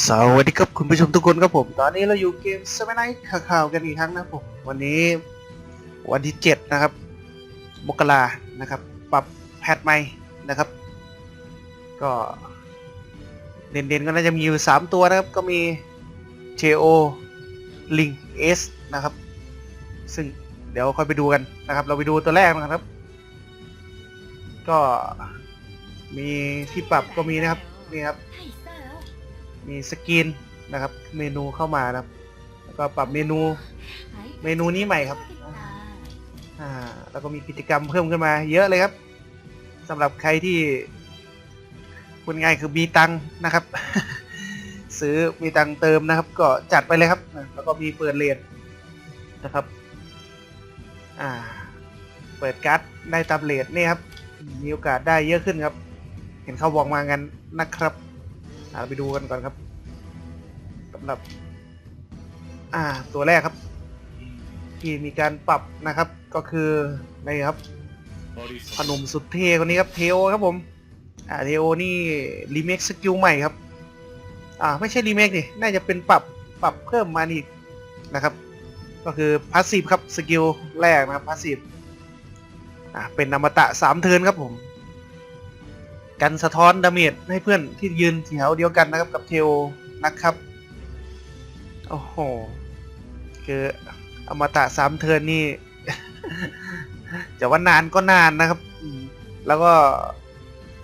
สวัสดีครับคุณผู้ชมทุกคนครับผม ตอนนี้เราอยู่เกมสมัยไนท์ข่าวกันอีกครั้งนะผมวันนี้วันที่ 7 นะครับ มกรานะครับ ปรับแพทใหม่นะครับ ก็เด่นๆก็น่าจะมีอยู่ 3 ตัวนะครับ ก็มี JO Link S นะครับ ซึ่งเดี๋ยวค่อยไปดูกันนะครับ เราไปดูตัวแรกนะครับ ก็มีที่ปรับก็มีนะครับนี่ครับ มีสกรีนนะครับ เมนูเข้ามานะครับ แล้วก็ปรับเมนูเมนูนี้ใหม่ครับอ่าแล้วก็มีกิจกรรมเพิ่มขึ้นมา เยอะเลยครับสำหรับใครที่พูดง่ายคือมีตังนะครับ ซื้อมีตังเติมนะครับ ก็จัดไปเลยครับ แล้วก็มีเปิดเลนนะครับ อ่า เปิดการ์ดได้ตามเลทนี่ครับ มีโอกาสได้เยอะขึ้นครับ เห็นเขาบอกมากันนะครับ อ่าไปดูกันก่อนครับสำหรับ อ่า ตัวแรกครับ ที่มีการปรับนะครับ ก็คือนี่ครับพนมสุดเท่คนนี้ครับเทโอครับผมอ่าเทโอนี่รีเมคสกิลใหม่ครับ อ่า ไม่ใช่รีเมคดิน่าจะเป็นปรับปรับเพิ่มมาอีกนะครับ ก็คือพาสซีฟครับสกิลแรกนะครับพาสซีฟอ่าเป็นอมตะสามเทิร์นครับผม กันสะท้อนดาเมจให้เพื่อนที่ยืนแถวเดียวกันนะครับกับเทโอนะครับโอ้โหคืออมตะสามเทิร์นนี่ จะว่านานก็นานนะครับ แล้วก็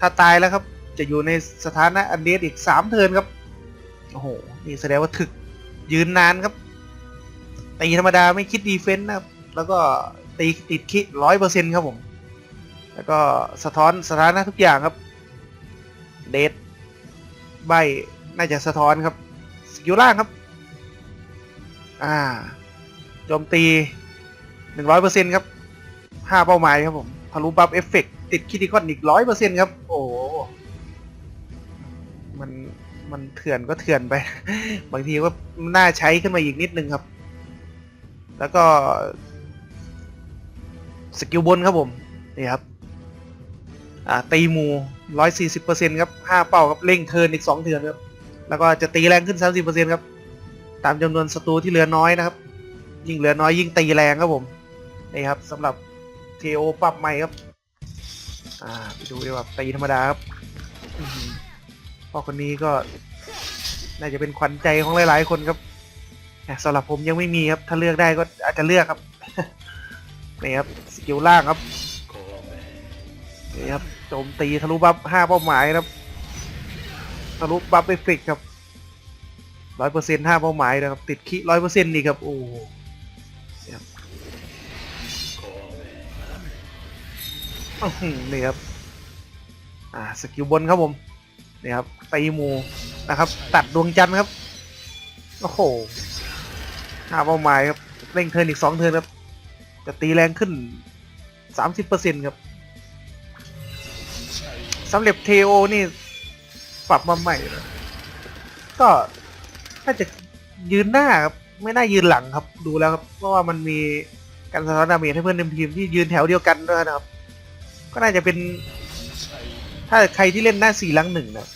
ถ้าตายแล้วครับ จะอยู่ในสถานะอันเดสอีกสามเทิร์นครับโอ้โหนี่แสดงว่าถึกยืนนานครับตีธรรมดาไม่คิดดีเฟนต์นะครับ แล้วก็ตีติดคิร้อยเปอร์เซ็นต์ครับผม แล้วก็สะท้อนสถานะทุกอย่างครับ เดทใบน่าจะสะท้อนครับ สกิลล่างครับ อ่า โจมตีหนึ่งร้อยเปอร์เซ็นครับห้าเป้าหมายครับผมทะลุบัฟเอฟเฟกติดคิติคอนอีกร้อยเปอร์เซ็นครับ โอ้โหมันมันเถื่อนก็เถื่อนไป บางทีก็น่าใช้ขึ้นมาอีกนิดนึงครับ แล้วก็ สกิลบนครับผม นี่ครับ ตีหมูร้อยสี่สิบเปอร์เซ็นครับห้าเป้าครับเร่งเทินอีกสองเทินครับแล้วก็จะตีแรงขึ้นสามสิบเปอร์เซ็นครับตามจำนวนศัตรูที่เหลือน้อยนะครับ ยิ่งเหลือน้อยยิ่งตีแรงครับผมนี่ครับสำหรับเทโอปรับใหม่ครับอ่าไปดูดีกว่าตีธรรมดาครับพ่อคนนี้ก็น่าจะเป็นขวัญใจของหลาย ๆ คนครับสำหรับผมยังไม่มีครับ ถ้าเลือกได้ก็อาจจะเลือกครับนี่ครับสกิลล่างครับนี่ครับ โจมตีทะลุบัฟห้าเป้าหมายนะครับทะลุบัฟเอฟเฟกครับร้อยเปอร์เซ็นต์ห้าเป้าหมายนะครับ ติดคิร้อยเปอร์เซ็นต์นี่ครับ โอ้โหนี่ครับ อ่า สกิลบนครับผม นี่ครับตีมูนะครับ ตัดดวงจันทร์ครับ โอ้โหห้าเป้าหมายครับ เร่งเทินอีกสองเทินครับ จะตีแรงขึ้นสามสิบเปอร์เซ็นต์ครับ สำเร็จเทโอนี่ ปรับมาใหม่ ก็น่าจะยืนหน้าครับไม่น่ายืนหลังครับ ดูแล้วครับเพราะว่ามันมีการสะท้อนดาเมจให้เพื่อนในทีมที่ยืนแถวเดียวกันด้วยนะครับ ก็น่าจะเป็น ถ้าใครที่เล่นหน้าสี่ลังหนึ่งนะ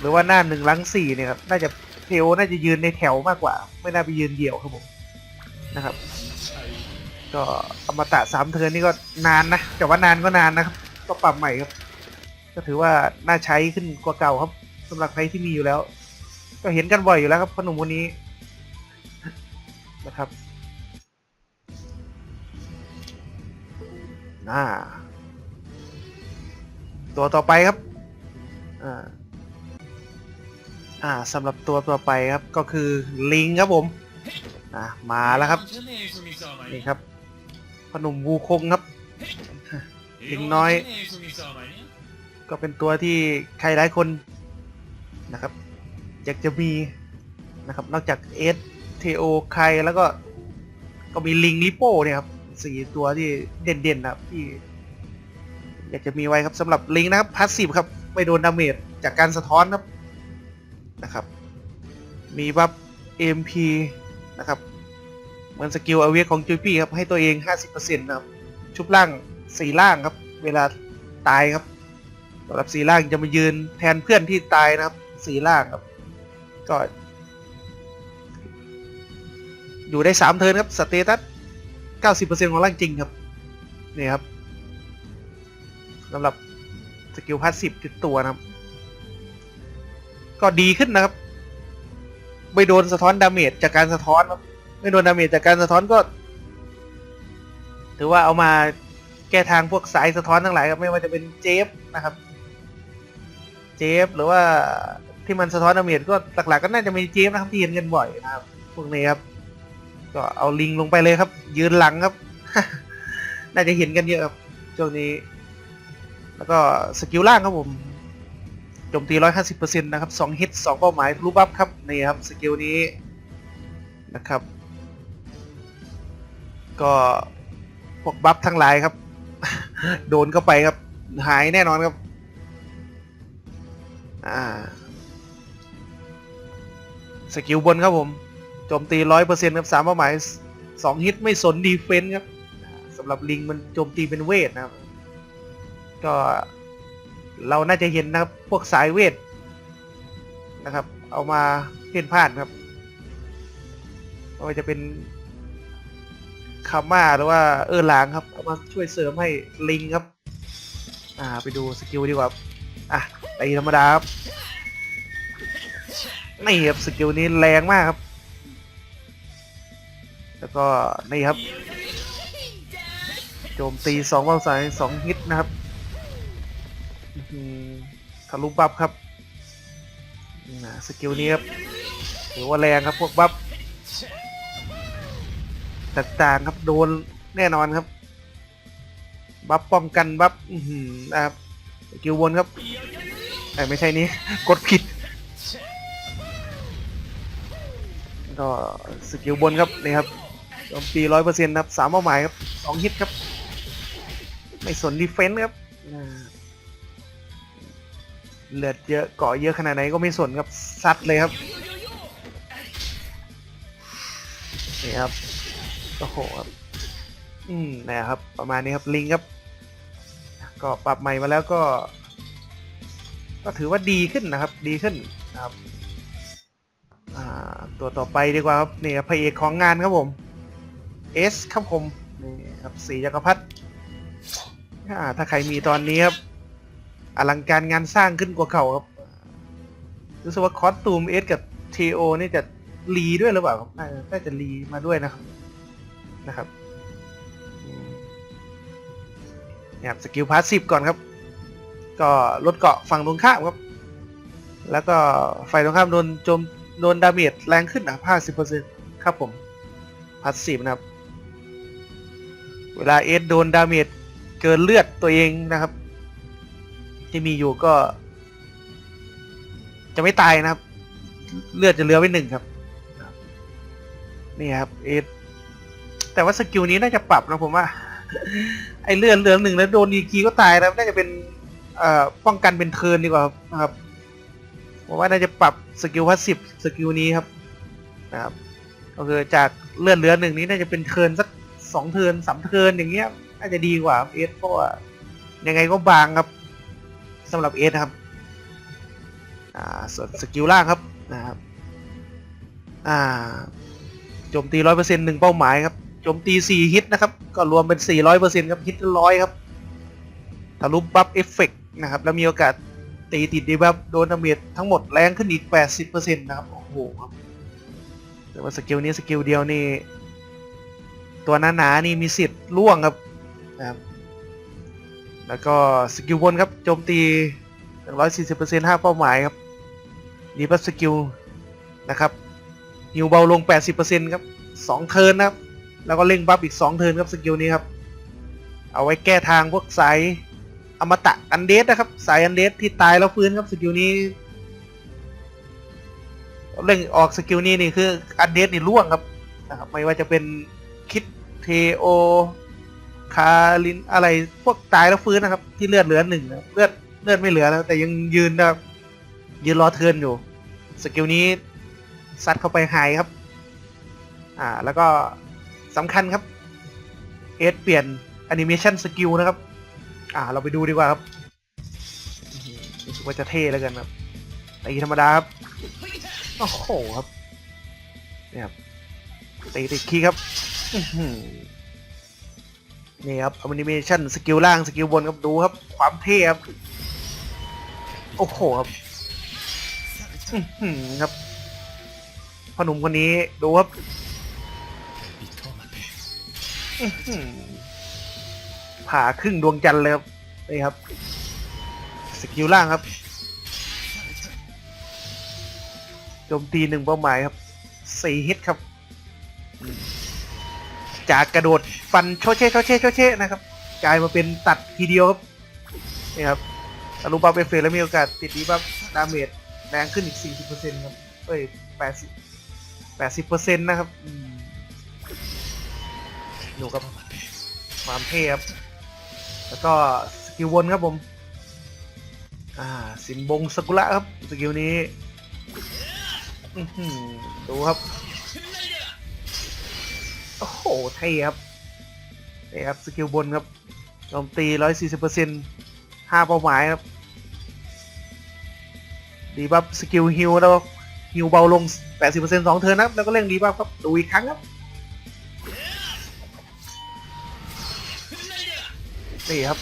หรือว่าหน้าหนึ่งลังสี่เนี่ยครับน่าจะเทโอน่าจะยืนในแถวมากกว่า ไม่น่าไปยืนเดี่ยวครับผมนะครับ ก็อมตะสามเทินนี่ก็นานนะแต่ว่านานก็นานนะครับ ก็ปรับใหม่ครับ ก็ถือว่าน่าใช้ขึ้นกว่าเก่าครับสำหรับใครที่มีอยู่แล้ว ก็เห็นกันบ่อยอยู่แล้วครับพนุ่มคนนี้นะครับน่าตัวต่อไปครับอ่าอ่าสำหรับตัวต่อไปครับก็คือลิงครับผมอ่ามาแล้วครับนี่ครับพนุ่มวูคงครับลิงน้อย ก็เป็นตัวที่ใครหลายคนนะครับ อยากจะมีนะครับ นอกจากเอสเทโอใครแล้วก็ก็มีลิงลิโป้เนี่ยครับสี่ตัวที่เด่นๆนะครับที่อยากจะมีไว้ครับสำหรับลิงนะครับพาสซีฟครับ ไม่โดนดาเมจจากการสะท้อนครับนะครับ มีบัฟ MP นะครับ เหมือนสกิลอเวกของจูปี้ครับ ให้ตัวเอง 50%นะครับ ชุบล่างสี่ล่างครับ เวลาตายครับ สำหรับสีล่างจะมายืนแทนเพื่อนที่ตายนะครับ สีล่างครับ ก็ อยู่ได้สามเทิร์นครับสเตตัสเก้าสิบเปอร์เซ็นต์ของร่างจริงครับนี่ครับสำหรับสกิลพาสซีฟติดตัวนะครับ ก็ดีขึ้นนะครับ ไม่โดนสะท้อนดาเมจจากการสะท้อนครับไม่โดนดาเมจจากการสะท้อนก็ ถือว่าเอามาแก้ทางพวกสายสะท้อนทั้งหลายครับไม่ว่าจะเป็นเจฟนะครับ เจฟหรือว่าที่มันสะท้อนดาเมจก็หลักๆก็น่าจะมีเจฟนะครับที่เห็นกันบ่อยนะครับพวกนี้ครับ ก็เอาลิงลงไปเลยครับ ยืนหลังครับ น่าจะเห็นกันเยอะครับช่วงนี้ แล้วก็สกิลล่างครับผมโจมตี150%นต์นะครับ2ฮิต2เป้าหมายทะลุบัฟครับนี่ครับสกิลนี้นะครับ ก็พวกบัฟทั้งหลายครับ โดนเข้าไปครับ หายแน่นอนครับ อ่า สกิลบนครับผม โจมตีร้อยเปอร์เซ็นต์ครับสามเป้าหมายสองฮิตไม่สนดีเฟนส์ครับสำหรับลิงมันโจมตีเป็นเวทนะครับ ก็เราน่าจะเห็นนะครับ พวกสายเวทนะครับ เอามาเพ่นพ่านครับไม่ว่าจะเป็นคาม่าหรือว่าเออหลางครับ เอามาช่วยเสริมให้ลิงครับ อ่า ไปดูสกิลดีกว่า ตีธรรมดาครับนี่ครับสกิลนี้แรงมากครับ แล้วก็นี่ครับ โจมตีสองเป้าสายสองฮิตนะครับอื้อหือทะลุบัฟครับนะสกิลนี้ครับถือว่าแรงครับพวกบัฟต่างๆครับโดนแน่นอนครับ บัฟป้องกันบัฟอื้อหือนะครับสกิลวนครับ แต่ไม่ใช่นี้กดผิด ก็สกิลบนครับนี่ครับโจมตีร้อยเปอร์เซ็นต์ครับสามเป้าหมายครับสองฮิตครับ ไม่สนดีเฟนส์ครับเลือดเยอะเกาะเยอะขนาดไหนก็ไม่สนครับซัดเลยครับนี่ครับโอ้โหครับอืมนะครับ ประมาณนี้ครับลิงครับ ก็ปรับใหม่มาแล้วก็ ก็ถือว่าดีขึ้นนะครับ ดีขึ้นนะครับตัวต่อไปดีกว่าครับนี่ครับพระเอกของงานครับผม S ครับผมนี่ครับสีจักรพรรดิถ้าใครมีตอนนี้ครับอลังการงานสร้างขึ้นกว่าเก่าครับรู้สึกว่าคอสตูม S กับ TO นี่จะรีด้วยหรือเปล่าครับน่าจะรีมาด้วยนะครับนะครับเนี่ยครับสกิลพาสซีฟก่อนครับ ก็ลดเกาะฝั่งตรงข้ามครับ แล้วก็ฝ่ายตรงข้ามโดนโจมโดนดาเมจแรงขึ้นนะ50%ครับผมพาสซีฟนะครับ เวลาเอสโดนดาเมจเกินเลือดตัวเองนะครับ ที่มีอยู่ก็ จะไม่ตายนะครับ เลือดจะเหลือไว้หนึ่งครับ นี่ครับเอสแต่ว่าสกิลนี้น่าจะปรับนะผมว่า ไอเลือดเหลือหนึ่งแล้วโดนดีกีก็ตายนะน่าจะเป็น เอ่อป้องกันเป็นเทินดีกว่าครับครับผมว่าน่าจะปรับสกิลพาสซีฟสกิลนี้ครับนะครับก็คือจากเลื่อนเหลือหนึ่งนี้น่าจะเป็นเทินสักสองเทินสามเทินอย่างเงี้ยน่าจะดีกว่าเอสเพราะว่ายังไงก็บางครับสำหรับเอสครับอ่าส่วนสกิลล่างครับนะครับอ่าโจมตีร้อยเปอร์เซ็นต์หนึ่งเป้าหมายครับโจมตีสี่ฮิตนะครับ ก็รวมเป็นสี่ร้อยเปอร์เซ็นต์ครับฮิตร้อยครับทะลุบัฟเอฟเฟกต นะครับ แล้วมีโอกาสตีติดดีบัฟโดนดาเมจทั้งหมดแรงขึ้นอีก 80%นะครับ โอ้โหครับแต่ว่าสกิลนี้สกิลเดียวนี่ ตัวหนาๆนี่มีสิทธิ์ล่วงครับนะครับ แล้วก็สกิลบนครับโจมตี 140% 5 เป้าหมายครับดีบัฟสกิลนะครับฮิวเบาลง 80%ครับ2เทิร์นนะครับ แล้วก็เร่งบัฟอีก 2 เทิร์นครับสกิลนี้ครับ เอาไว้แก้ทางพวกสาย อมตะอันเดสนะครับ สายอันเดสที่ตายแล้วฟื้นครับสกิลนี้เร่งออกสกิลนี้นี่คืออันเดสนี่ล่วงครับนะครับไม่ว่าจะเป็นคิดเทโอคาลินอะไรพวกตายแล้วฟื้นนะครับ ที่เลือดเหลือหนึ่งนะเลือดเลือดไม่เหลือแล้ว แต่ยังยืนนะครับยืนรอเทิร์นอยู่ สกิลนี้ซัดเข้าไปหายครับ อ่าแล้วก็สำคัญครับเอสเปลี่ยนแอนิเมชันสกิลนะครับ อ่า เราไปดูดีกว่าครับรู้สึกว่าจะเท่แล้วกันครับตีธรรมดาครับโอ้โหครับนี่ครับตีติดคีย์ครับนี่ครับแอนิเมชันสกิลล่างสกิลบนครับดูครับ ความเท่ครับโอ้โหครับครับพ่อหนุ่มคนนี้ดูครับ ผ่าครึ่งดวงจันทร์เลยครับนี่ครับสกิลล่างครับโจมตีหนึ่งเป้าหมายครับสี่ฮิตครับ จากกระโดดฟันโชเช่โชเช่โชเช่นะครับกลายมาเป็นตัดทีเดียวครับนี่ครับอลูบัฟเอฟเฟแล้วมีโอกาสติดดีบัฟดาเมจแรงขึ้นอีก 40%ครับ เอ้ย 80 80%นะครับอืมดูครับความเท่ครับ แล้วก็สกิลวนครับผม อ่า สินบงสกุระครับ สกิลนี้ดูครับ โอ้โหเท่ครับเท่ครับสกิลบนครับโจมตี 140% 5 เป้าหมายครับ ดีบัฟสกิลฮิลแล้วฮิลเบาลง 80% 2เทิร์นครับ แล้วก็เร่งดีบัฟครับ ดูอีกครั้งครับ นี่ครับ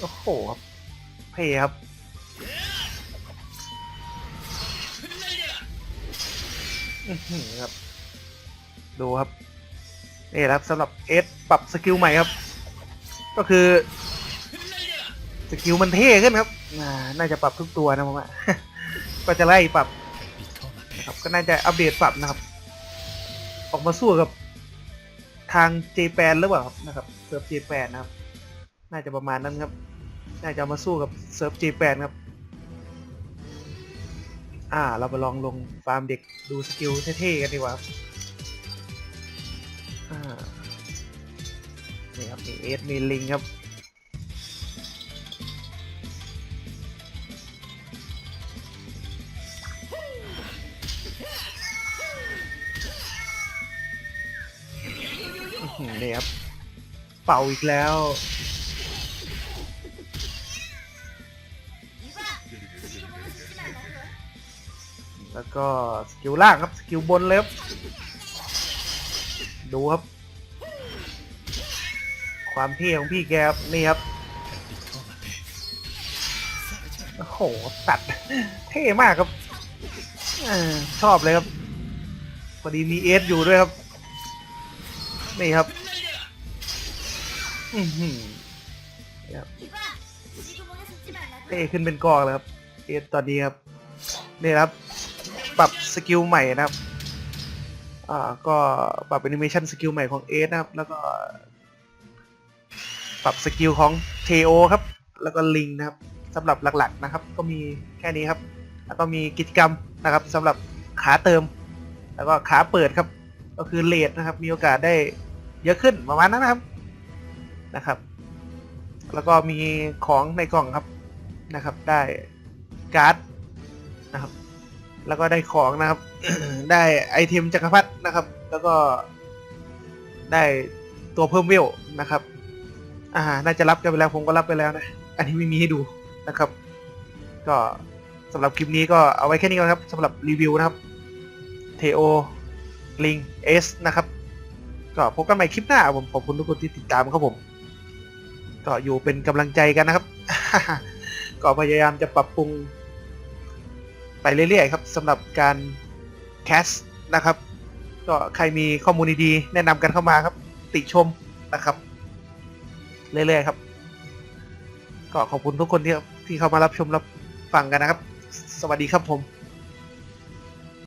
โอ้โหครับเท่ครับ อือครับ ดูครับ นี่ครับสำหรับเอสปรับสกิลใหม่ครับ ก็คือ สกิลมันเท่ขึ้นครับ น่าจะปรับทุกตัวนะผมว่าก็จะไล่ปรับนะครับก็น่าจะอัปเดตปรับนะครับ ออกมาสู้กับทางเจแปนหรือเปล่าครับนะครับเซิร์ฟเจแปนนะครับ น่าจะประมาณนั้นครับ น่าจะมาสู้กับเซิร์ฟเจแปนครับ อ่า เราไปลองลงฟาร์มเด็กดูสกิลเท่ๆกันดีกว่าครับอ่า นี่ครับ มีเอสมีลิงครับ นี่ครับ เป่าอีกแล้ว แล้วก็สกิลล่างครับ สกิลบนเลยครับ ดูครับ ความเท่ของพี่แกครับนี่ครับ โอ้โหตัด เท่มากครับอชอบเลยครับพอดีมีเอสอยู่ด้วยครับ นี่ครับอือหือนี่ครับเท่ขึ้นเป็นกองเลยครับ เอสตอนนี้ครับ นี่ครับ ปรับสกิลใหม่นะครับ อ่า ก็ปรับแอนิเมชันสกิลใหม่ของเอสนะครับ แล้วก็ปรับสกิลของเทโอครับ แล้วก็ลิงนะครับสำหรับหลักๆนะครับ ก็มีแค่นี้ครับ แล้วก็มีกิจกรรมนะครับสำหรับขาเติม แล้วก็ขาเปิดครับ ก็คือเลทนะครับ มีโอกาสได้เยอะขึ้นประมาณนั้นนะครับนะครับ แล้วก็มีของในกล่องครับนะครับ ได้การ์ดนะครับ แล้วก็ได้ของนะครับ ได้ไอเทมจักรพรรดินะครับ แล้วก็ได้ตัวเพิ่มเวลนะครับ อ่า น่าจะรับกันไปแล้วผมก็รับไปแล้วนะ อันนี้ไม่มีให้ดูนะครับ ก็สำหรับคลิปนี้ก็เอาไว้แค่นี้ก่อนครับสำหรับรีวิวนะครับเทโอลิงเอสนะครับ ก็พบกันใหม่คลิปหน้าผมขอบคุณทุกคนที่ติดตามครับผม ก็อยู่เป็นกำลังใจกันนะครับ ก็พยายามจะปรับปรุง ไปเรื่อยๆครับสำหรับการแคสนะครับ ก็ใครมีข้อมูลดีๆแนะนำกันเข้ามาครับ ติชมนะครับ เรื่อยๆครับ ก็ขอบคุณทุกคนที่ที่เข้ามารับชมรับฟังกันนะครับ สวัสดีครับผม